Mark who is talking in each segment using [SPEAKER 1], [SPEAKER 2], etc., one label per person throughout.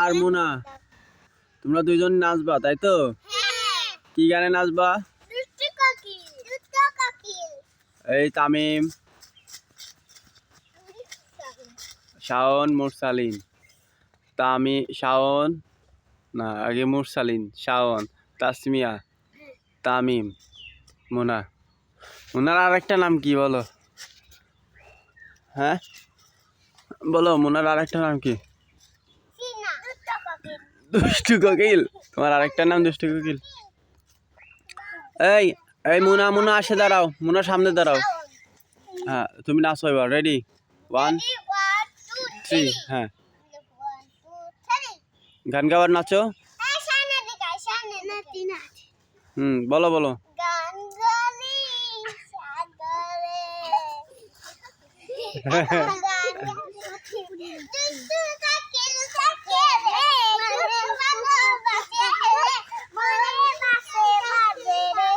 [SPEAKER 1] আর মোনা, তোমরা দুইজন নাচবা, তাই তো? কি গানে নাচবা? এই তামিম, শাওন, মুরসালিন। তামি, শাওন, না, আগে মুরসালিন, শাওন, তাসমিয়া, তামিম, মোনা। মোনার আর একটা নাম কি বলো? হ্যাঁ? বলো, মোনার আর একটা নাম কি? দুষ্টু কোকিল তোমার আরেকটা নাম দুষ্টু কোকিল। এই এই মুনা মুনা আসে দাঁড়াও মুনা সামনে দাঁড়াও। হ্যাঁ তুমি নাচো এবার রেডি ওয়ান থ্রি হ্যাঁ। গান গাওয়ার নাচো? হুম বলো বলো।
[SPEAKER 2] গান গালি সাগরে দুষ্টু কাকিল সাকে রে মনে ভালোবাসে রে মনে বাসে ভাবে রে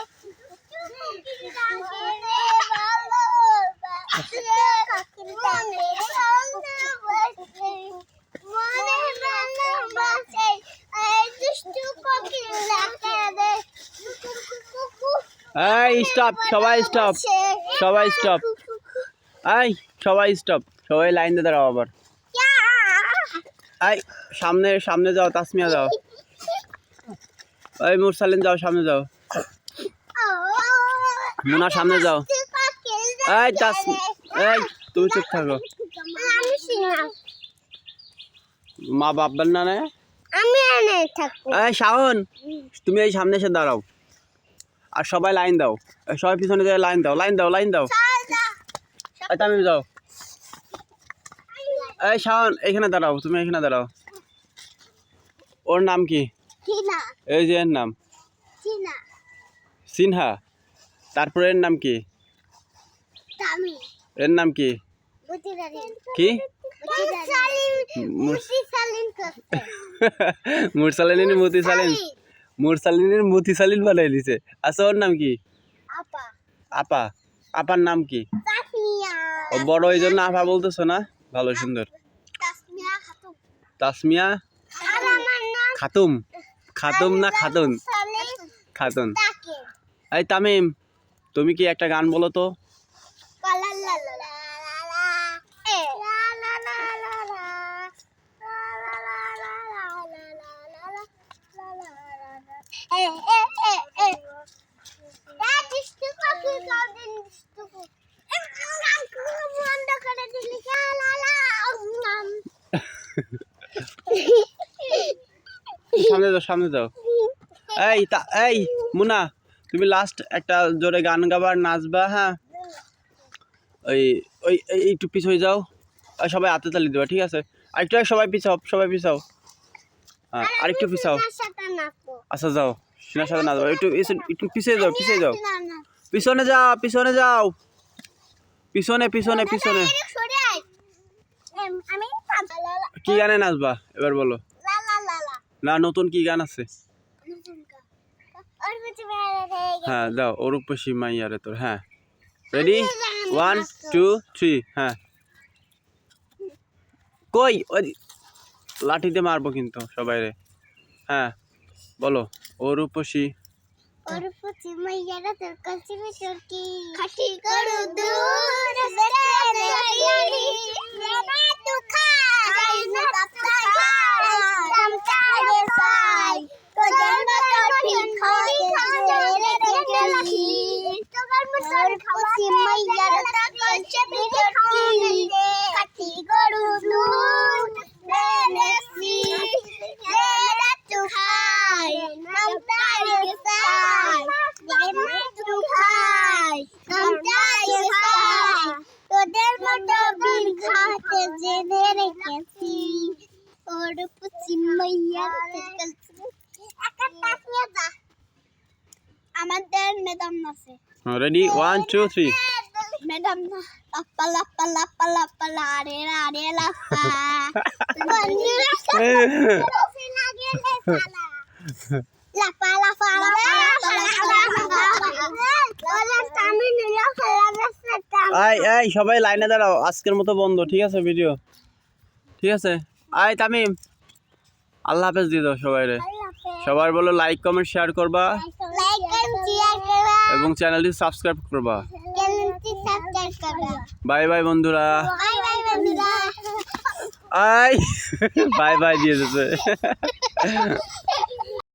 [SPEAKER 2] দুষ্টু কাকিল রে ভালোবাসে কাকিল মনে ভালোবাসে মনে ভালোবাসে এই
[SPEAKER 1] স্টপ সবাই স্টপ সবাই স্টপ এই, সবাই স্টপ সবাই লাইন দিয়ে দাঁড়াও আবার। এই, সামনে সামনে যাও, তাসমিয়া যাও। এই, মুরসালিন যাও, সামনে যাও। মুনা, সামনে যাও। এই তাস এই তুমি চুপ থাকো। মা বাবার না
[SPEAKER 2] আমি এনে থাকব।
[SPEAKER 1] এই শাওন তুমি এই সামনে এসে দাঁড়াও। আর সবাই লাইন দাও। সবাই পিছনে যায় লাইন দাও লাইন দাও লাইন দাও। এই তামিম যাও। এই শাওন এখানে দাঁড়াও তুমি এখানে দাঁড়াও। ওর নাম কি? এই যে এর নাম। সিনহা। তারপরে এর নাম কি?
[SPEAKER 2] তামি
[SPEAKER 1] এর নাম কি? কি? মুরসালিনের মুতি সালিন মুরসালিনের মুতি সালিন বানাই দিছে। আচ্ছা ওর নাম কি?
[SPEAKER 2] আপা।
[SPEAKER 1] আপা। আপার নাম কি? ও বড় এই জন্য আপা বলতেছো না? ভালো সুন্দর।
[SPEAKER 2] তাসমিয়া
[SPEAKER 1] খাতুম। খাতুম না খাতুন? খাতুন। এই তামিম তুমি কি একটা গান বলো তো? সামনে যাও সামনে যাও এই তা এই, মুনা, তুমি লাস্ট একটা জোরে গান গাবার নাচবা হ্যাঁ? ওই ওই এই একটু পিছ হয়ে যাও। আর সবাই হাতে তালি দেবা ঠিক আছে? আরেকটু সবাই পিছাও সবাই পিছাও। হ্যাঁ আরেকটু পিছাও। আচ্ছা যাও। সিনার সাথে নাচবো একটু এসে- একটু পিছিয়ে যাও পিছিয়ে যাও।
[SPEAKER 2] না না।
[SPEAKER 1] পিছনে যাও পিছনে যাও। পিছনে পিছনে পিছনে। কি গানে নাচবা? এবার বলো। না নতুন কি গান আছে? হ্যাঁ দাও ওরূপসী মাইয়ারে তোর হ্যাঁ। রেডি ওয়ান টু থ্রি হ্যাঁ। কই? ওই লাঠিতে মারবো কিন্তু সবাই রে। হ্যাঁ বলো। ওরূপসী
[SPEAKER 2] ওর পুচি মাইয়ারা তোর কাছে খাটি করু দূর మైయర్ కొంచె బిడకి కట్టి గడు దూద్ నేనసి నేన తుహాయ్ నమ్ తారిగ సాయ్ నేన తుహాయ్ నమ్ తారిగ సాయ్ তোদের মতো বিল খাতে জেনে রেখেছি ওর পুচি মাইয়া একটা যা আমাদের ম্যাডাম আছে
[SPEAKER 1] ready one two three
[SPEAKER 2] madam লাপ্পা লাপ্পা লাপ্পা লাপ্পা লারে লাপ্পা লাপ্পা লাপ্পা
[SPEAKER 1] আই এই সবাই লাইনে দাঁড়াও আজকের মতো বন্ধ ঠিক আছে ভিডিও ঠিক আছে আয় তামিম আল্লাহ হাফেজ দিয়ে দাও সবাই রে সবাই বলো লাইক কমেন্ট শেয়ার করবা
[SPEAKER 2] লাইক এন্ড শেয়ার করবা
[SPEAKER 1] এবং চ্যানেলটি সাবস্ক্রাইব করবা।
[SPEAKER 2] চ্যানেলটি সাবস্ক্রাইব করবা।
[SPEAKER 1] বাই বাই বন্ধুরা।
[SPEAKER 2] বাই বাই বন্ধুরা।
[SPEAKER 1] আই। বাই বাই দিয়ে দিতে